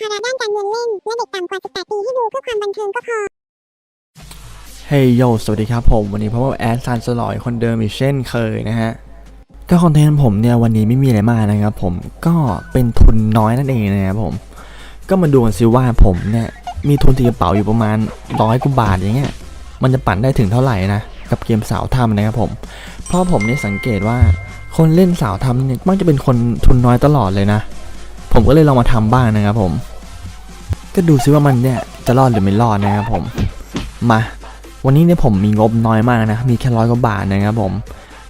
ภาระด้านการเงินเล่น และเด็กต่ำกว่า 18 ปีที่ดูเพื่อความบันเทิงก็พอ เฮ้ยโย สวัสดีครับผม วันนี้พบกับแอดซันสลอยคนเดิมอีกเช่นเคยนะฮะ ก็คอนเทนต์ผมเนี่ยวันนี้ไม่มีอะไรมากนะครับผม ก็เป็นทุนน้อยนั่นเองนะครับผม ก็มาดูกันซิว่าผมเนี่ยมีทุนตีกระเป๋าอยู่ประมาณร้อยกว่าบาทอย่างเงี้ย มันจะปั่นได้ถึงเท่าไหร่นะกับเกมสาวทำนะครับผม เพราะผมเนี่ยสังเกตว่าคนเล่นสาวทำเนี่ยมักจะเป็นคนทุนน้อยตลอดเลยนะ ผมก็เลยลองมาทำบ้างนะครับผม ก็ดูซิว่ามันเนี่ยจะรอดหรือไม่รอดนะครับผม มา วันนี้เนี่ยผมมีงบน้อยมากนะ มีแค่ร้อยกว่าบาทนะครับผม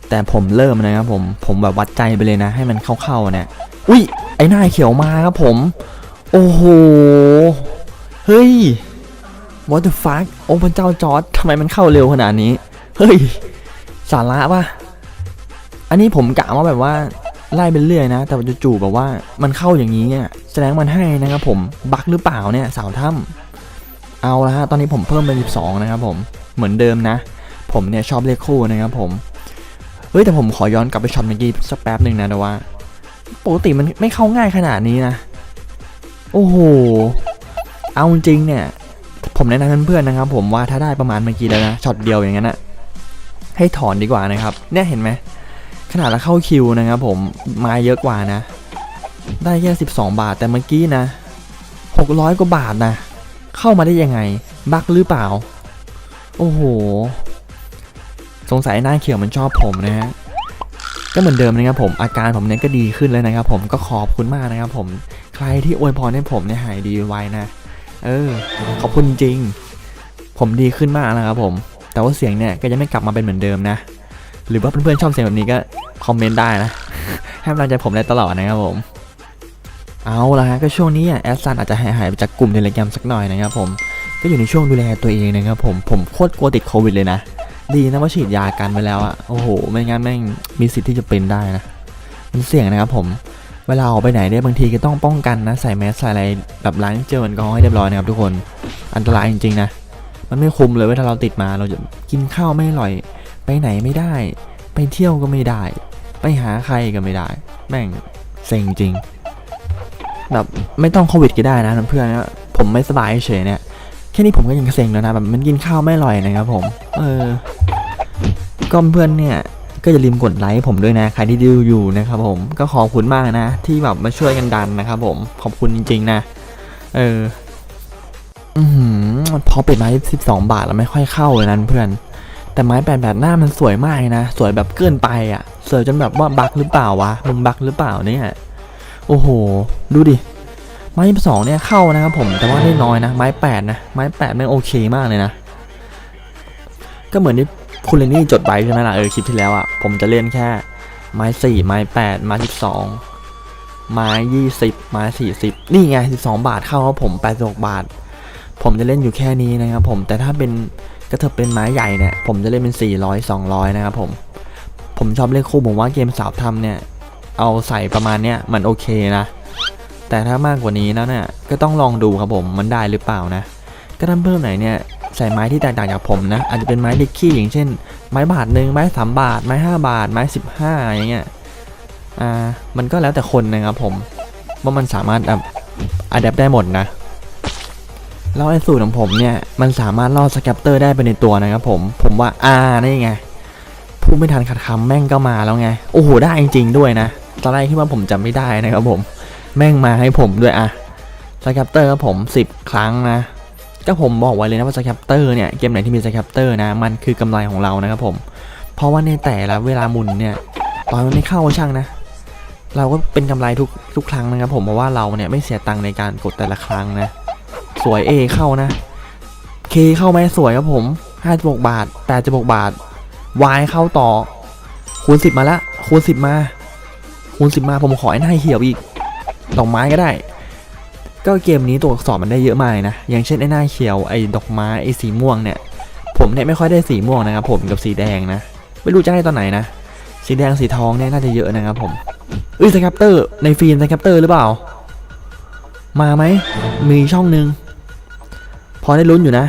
แต่ผมเริ่มนะครับผม ผมแบบวัดใจไปเลยนะ ให้มันเข้าๆเนี่ย อุ้ย ไอ้หน้าเขียวมาครับผม โอ้โห เฮ้ย what the fuck โอ้พระเจ้าจอร์ดทำไมมันเข้าเร็วขนาดนี้ เฮ้ย สาระปะอันนี้ผมกะว่าแบบว่าไล่ไปเรื่อยนะ แต่จู่ๆแบบว่ามันเข้าอย่างนี้เนี่ย แสดงมันให้นะครับผมบั๊กหรือเปล่าเนี่ยสาวถ้ำเอาละฮะตอนนี้ผมเพิ่มเป็น 12 นะครับผมเหมือนเดิมนะ ผมเนี่ยชอบเลขคู่นะครับผมเฮ้ยแต่ผมขอย้อนกลับไปช็อตเมื่อกี้สักแป๊บหนึ่งนะแต่ว่าปกติมันไม่เข้าง่ายขนาดนี้นะโอ้โหเอาจริงเนี่ย ผมแนะนำเพื่อนๆนะครับ ผมว่าถ้าได้ประมาณเมื่อกี้แล้วนะช็อตเดียวอย่างนั้นนะให้ถอนดีกว่านะครับ เนี่ยเห็นไหมขนาดเราเข้าคิวนะครับผมมาเยอะกว่านะ ได้แค่12 บาทแต่เมื่อกี้นะ 600 กว่าบาทนะ เข้ามาได้ยังไง บักหรือเปล่า โอ้โห สงสัยหน้าเขียวมันชอบผมนะฮะ ก็เหมือนเดิมนะครับผม อาการผมเนี่ยก็ดีขึ้นแล้วนะครับผมก็ขอบคุณมากนะครับผม ใครที่อวยพรให้ผมเนี่ยหายดีไวนะ เออ ขอบคุณจริง ผมดีขึ้นมากนะครับผม แต่ว่าเสียงเนี่ยก็ยังไม่กลับมาเป็นเหมือนเดิมนะ หรือว่าเพื่อนๆชอบเสียงแบบนี้ก็คอมเมนต์ได้นะ ให้กำลังใจผมได้ตลอดนะครับผม เอาละฮะก็ช่วงนี้แอดซันอาจจะหายหายไปจากกลุ่มเทเลกรมสักหน่อยนะครับผมก็อยู่ในช่วงดูแลตัวเองนะครับผมผมโคตรกลัวติดโควิดเลยนะ ดีนะว่าฉีดยากันไปแล้วอะโอ้โห ไม่งั้นแม่งมีสิทธิ์ที่จะเป็นได้นะ มันเสี่ยงนะครับผมเวลาออกไปไหนเนี่ยบางทีก็ต้องป้องกันนะใส่แมสใส่อะไรแบบล้างเจลแอลกอฮอล์ให้เรียบร้อยนะครับทุกคนอันตรายจริงๆนะมันไม่คุ้มเลยว่าถ้าเราติดมาเราจะกินข้าวไม่อร่อย ไปไหนไม่ได้ ไปเที่ยวก็ไม่ได้ ไปหาใครก็ไม่ได้ แม่งเซ็งจริง แบบไม่ต้องโควิดก็ได้นะเพื่อนนะผมไม่สบายเฉยเนี่ยแค่นี้ผมก็ยังเซ็งแล้วนะแบบมันกินข้าวไม่อร่อยนะครับผม เออ ก็เพื่อนเนี่ยก็อย่าลืมกดไลค์ผมด้วยนะใครที่ดูอยู่นะครับผมก็ขอบคุณมากนะ ที่แบบมาช่วยกันดันนะครับผมขอบคุณจริงๆนะ เอออืพอเป็ดไม้สิบสองบาทแล้วไม่ค่อยเข้าเลยนั้นเพื่อน แต่ไม้แปดแบบหน้ามันสวยมากนะ สวยแบบเกินไปอะ สวยจนแบบว่าบักหรือเปล่าวะมึงบักหรือเปล่าเนี่ย โอ้โห ดูดิ ไม้สองเนี่ยเข้านะครับผม แต่ว่าได้น้อยนะ ไม้แปดนะ ไม้แปดไม่งโอเคมากเลยนะ ก็เหมือนที่คุณเลนนี่จดไว้ใช่ไหมล่ะ เออคลิปที่แล้วอะ ผมจะเล่นแค่ ไม้สี่ไม้แปดไม้สิบสองไม้ยี่สิบไม้สี่สิบนี่ไงสิบสองบาทเข้าครับผมแปดสิบาท ผมจะเล่นอยู่แค่นี้นะครับผม แต่ถ้าเป็นกระเถิบเป็นไม้ใหญ่เนี่ย ผมจะเล่นเป็น400 200นะครับผม ผมชอบเล่นคู่ผมว่าเกมสาวทำเนี่ย เอาใส่ประมาณเนี้ยมันโอเคนะ แต่ถ้ามากกว่านี้แล้วเนี่ยก็ต้องลองดูครับผมมันได้หรือเปล่านะก็ท่านเพิ่มไหนเนี่ยใส่ไม้ที่แตกต่างจากผมนะ อาจจะเป็นไม้ดิกกี้อย่างเช่น ไม้บาทหนึ่งไม้สามบาท ไม้ห้าบาท ไม้สิบห้าอย่างเงี้ยอ่ามันก็แล้วแต่คนนะครับผมว่ามันสามารถอัดแอปได้หมดนะแล้วไอ้สูตรของผมเนี่ยมันสามารถล่อสแคปเตอร์ได้ไปในตัวนะครับผมผมว่าอ่านี่ไงพูดไม่ทันขัดคำแม่งก็มาแล้วไง โอ้โหได้จริงๆด้วยนะ ตอนแรกคิดว่าผมจำไม่ได้นะครับผม แม่งมาให้ผมด้วยอะสแคปเตอร์ครับผม 10 ครั้งนะ ก็ผมบอกไว้เลยนะว่าสแคปเตอร์เนี่ย เกมไหนที่มีสแคปเตอร์นะ มันคือกำไรของเรานะครับผม เพราะว่าในแต่ละเวลาหมุนเนี่ย ตอนมันไม่เข้าช่างนะ เราก็เป็นกำไรทุกทุกครั้งนะครับผมเพราะว่าเราเนี่ยไม่เสียตังค์ในการกดแต่ละครั้งนะ สวย A เข้านะ K เข้าไหมสวยครับผม56บาท86บาท Y เข้าต่อ คูณ 10 มาละคูณ 10 มา คูณ10มาผมขอไอ้หน้าเหี่ยวอีกดอกไม้ก็ได้ ก็เกมนี้ตัวอักษรมันได้เยอะมากนะ อย่างเช่นไอ้หน้าเขียวไอ้ดอกไม้ไอ้สีม่วงเนี่ย ผมเนี่ยไม่ค่อยได้สีม่วงนะครับผมกับสีแดงนะ ไม่รู้จะให้ตอนไหนนะ สีแดงสีทองเนี่ยน่าจะเยอะนะครับผมเอ้ยสแคปเตอร์ในฟิล์มสแคปเตอร์หรือเปล่า มาไหมมีช่องหนึ่งพอได้ลุ้นอยู่นะ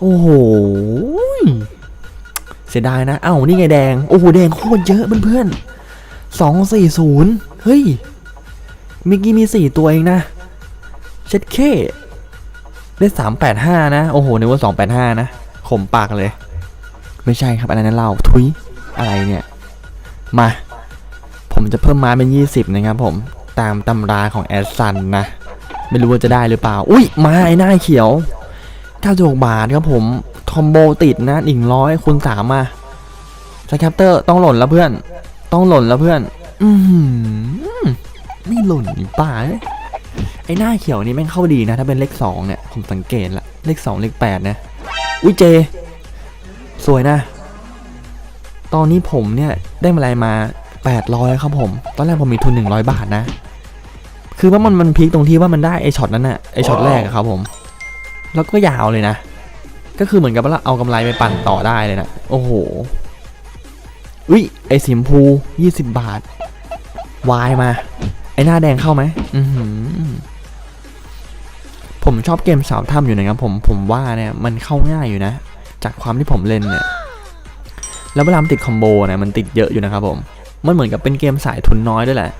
โอ้โหเสียดายนะ เอ้านี่ไงแดง โอ้โหแดงโคตรเยอะเพื่อนๆ สองสี่ศูนย์เฮ้ยเมื่อกี้มีสี่ตัวเองนะ เช็ดเคได้สามแปดห้านะ โอ้โหนึกว่าสองแปดห้านะขมปากเลย ไม่ใช่ครับอันนั้นเล้าทุยอะไรเนี่ย มา ผมจะเพิ่มไม้เป็นยี่สิบนะครับผม ตามตำราของแอดซันนะ ไม่รู้ว่าจะได้หรือเปล่า อุ้ยมาไอ้หน้าเขียว96บาทครับผมคอมโบติดนะอีกร้อยคูณสามมาสแคปเตอร์ต้องหล่นแล้วเพื่อน ต้องหล่นแล้วเพื่อน อือหือไม่หล่นอีป้าเอ้ยไอ้หน้าเขียวนี่แม่งเข้าดีนะ ถ้าเป็นเลขสองเนี่ย ผมสังเกตละเลขสองเลขแปดนะ อุ้ยเจ สวยนะ ตอนนี้ผมเนี่ยได้มาอะไรมา800ครับผม ตอนแรกผมมีทุน100บาทนะ คือว่ามันมันพีคตรงที่ว่ามันได้ไอช็อตนั้นน่ะไอช็อตแรกอะครับผม แล้วก็ยาวเลยนะ ก็คือเหมือนกับว่าเราเอากำไรไปปั่นต่อได้เลยนะ โอ้โห อุ้ยไอสีมพู20บบาท วายมา ไอหน้าแดงเข้าไหมอือหือผมชอบเกมสาวถ้ำอยู่นะครับผมผมว่าเนี่ยมันเข้าง่ายอยู่นะ จากความที่ผมเล่นเนี่ยแล้วเวลามันติดคอมโบเนี่ยมันติดเยอะอยู่นะครับผมมันเหมือนกับเป็นเกมสายทุนน้อยด้วยแหละ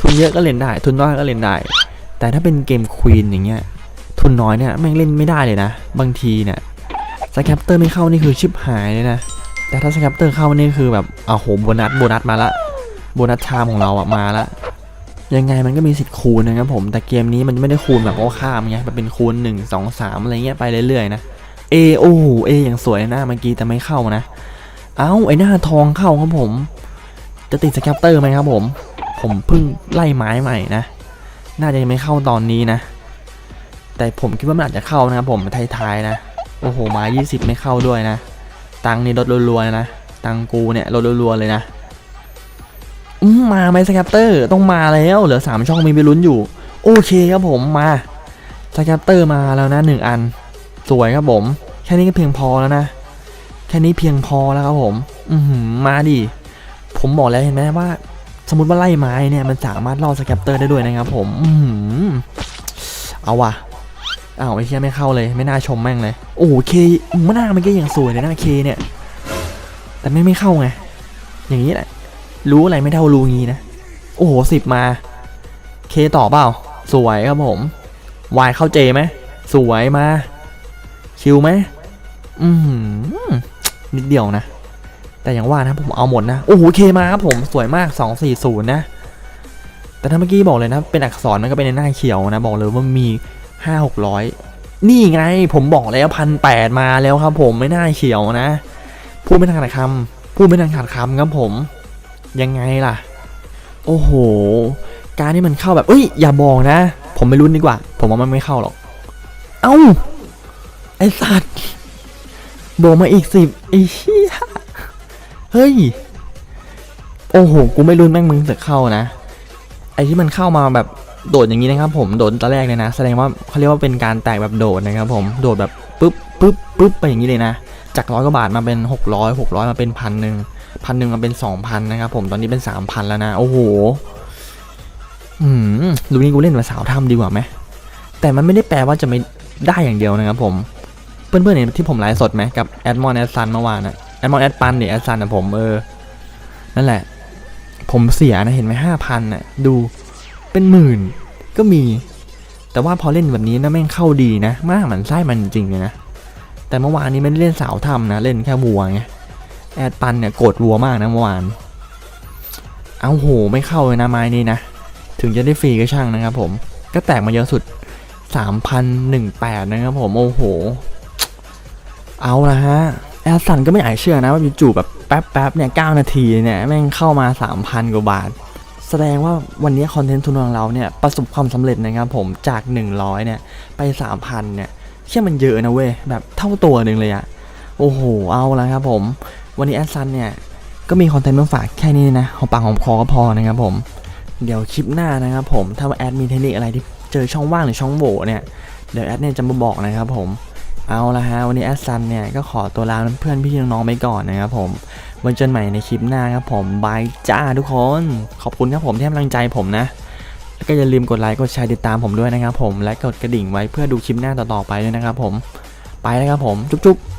ทุนเยอะก็เล่นได้ ทุนน้อยก็เล่นได้ แต่ถ้าเป็นเกมควีนอย่างเงี้ยทุนน้อยเนี่ยแม่งเล่นไม่ได้เลยนะ บางทีเนี่ยสแคปเตอร์ไม่เข้านี่คือชิบหายเลยนะ แต่ถ้าสแคปเตอร์เข้านี่คือแบบอ้าวโหโบนัสโบนัสมาละโบนัสชามของเราอะมาละยังไงมันก็มีสิทธิ์คูณนะครับผมแต่เกมนี้มันไม่ได้คูณแบบโอ้ข้ามไงมันเป็นคูณ1 2 3อะไรเงี้ยไปเรื่อยๆนะเอโอ้เออย่างสวยนะเมื่อกี้แต่ไม่เข้านะ เอ้าไอหน้าทองเข้าครับผม จะติดสแคปเตอร์ไหมครับผม ผมเพิ่งไล่ไม้ใหม่นะ น่าจะยังไม่เข้าตอนนี้นะ แต่ผมคิดว่ามันอาจจะเข้านะครับผมท้ายๆนะ โอ้โหไม้20ไม่เข้าด้วยนะ ตังนี่ลดรัวๆนะ ตังกูเนี่ยลดรัวๆเลยนะมาไหมสแคปเตอร์ต้องมาแล้วเหลือสามช่องมีไปลุ้นอยู่ โอเคครับผมมาสแคปเตอร์มาแล้วนะหนึ่งอัน สวยครับผม แค่นี้ก็เพียงพอแล้วนะ แค่นี้เพียงพอแล้วครับผม อืมาดิผมบอกแล้วเห็นไหมว่า สมมติว่าไล่ไม้เนี่ยมันสามารถล่อสแคปเตอร์ได้ด้วยนะครับผม อืเอาว่ะ อ้าวไอ้เชี่ยไม่เข้าเลยไม่น่าชมแม่งเลย โอ้โหเคมันหน้ามันก็ยังสวยเลยนะเคเนี่ย แต่ไม่ไม่เข้าไง อย่างนี้แหละ รู้อะไรไม่เท่ารู้งี้นะ โอ้โหสิบมา เคต่อเปล่า สวยครับผมวายเข้าเจไหมสวยมา คิวไหมอืมนิดเดียวนะ แต่อย่างว่านะผมเอาหมดนะ โอ้โหเคมาครับผมสวยมาก240นะ แต่ถ้าเมื่อกี้บอกเลยนะ เป็นอักษรมันก็เป็นในหน้าเขียวนะ บอกเลยว่ามี 5 600นี่ไงผมบอกแล้วพันแปดมาแล้วครับผมไม่น่าเขียวนะ พูดไม่ทันขาดคำพูดไม่ทันขาดคำครับผม ยังไงล่ะ โอ้โห การที่มันเข้าแบบเอ้ย อย่าบอกนะ ผมไม่รู้ดีกว่า ผมว่ามันไม่เข้าหรอก เอ้า ไอสัตว์บวกมาอีกสิบไอ้เหี้ยเฮ้ย โอ้โห กูไม่รู้แม่งมึงจะเข้านะ ไอที่มันเข้ามาแบบ โดดอย่างนี้นะครับผมโดดตอนแรกเลยนะ แสดงว่าเขาเรียกว่าเป็นการแตกแบบโดดนะครับผมโดดแบบปึ๊บปึ๊บปึ๊บไปอย่างนี้เลยนะ จากร้อยกว่าบาทมาเป็นหกร้อยหกร้อยมาเป็นพันหนึ่งพันหนึ่งมาเป็นสองพันนะครับผมตอนนี้เป็นสามพันแล้วนะ โอ้โหอืมดูนี่กูเล่นมาสาวทำดีกว่าไหมแต่มันไม่ได้แปลว่าจะไม่ได้อย่างเดียวนะครับผมเพื่อนๆเห็นที่ผมไลฟ์สดไหมกับแอดมอนแอดซันเมื่อวานอะแอดมอนแอดปันเนี่ยแอดซันอะผมเออนั่นแหละ ผมเสียนะเห็นไหมห้าพันอะดู เป็นหมื่นก็มี แต่ว่าพอเล่นแบบนี้นะแม่งเข้าดีนะมากเหมือนไส้มันจริงเลยนะแต่เมื่อวานนี้ไม่ได้เล่นสาวทำนะเล่นแค่วัวไงแอดปันเนี่ยโกรธวัวมากนะเมื่อวาน เอาโหไม่เข้าเลยนะไม้นี้นะ ถึงจะได้ฟรีก็ช่างนะครับผม ก็แตกมาเยอะสุด 3,018 นะครับผมโอ้โห เอาละฮะ แอดสันก็ไม่อยากเชื่อนะว่าจู่ๆแบบแป๊บๆเนี่ย 9 นาทีเนี่ย แม่งเข้ามา 3,000 กว่าบาท แสดงว่าวันนี้คอนเทนต์ทุนของเราเนี่ยประสบความสำเร็จนะครับผมจาก 100เนี่ยไป 3,000เนี่ยเชื่อมันเยอะนะเว้ยแบบเท่าตัวหนึ่งเลยอะโอ้โหเอาละครับผม วันนี้แอดซันเนี่ยก็มีคอนเทนต์มาฝากแค่นี้นะหอมปากหอมคอก็พอนะครับผมเดี๋ยวคลิปหน้านะครับผมถ้าว่าแอดมีเทคนิคอะไรที่เจอช่องว่างหรือช่องโหว่เนี่ยเดี๋ยวแอดเนี่ยจะมาบอกนะครับผมเอาละฮะวันนี้แอดซันเนี่ยก็ขอตัวลาเพื่อนพี่น้องๆไปก่อนนะครับผม ไว้เจอกันใหม่ในคลิปหน้าครับผมบายจ้าทุกคน ขอบคุณครับผมที่ให้กำลังใจผมนะ แล้วก็อย่าลืมกดไลค์กดแชร์ติดตามผมด้วยนะครับผมและกดกระดิ่งไว้เพื่อดูคลิปหน้าต่อๆไปด้วยนะครับผมไปแล้วครับผมจุ๊บๆ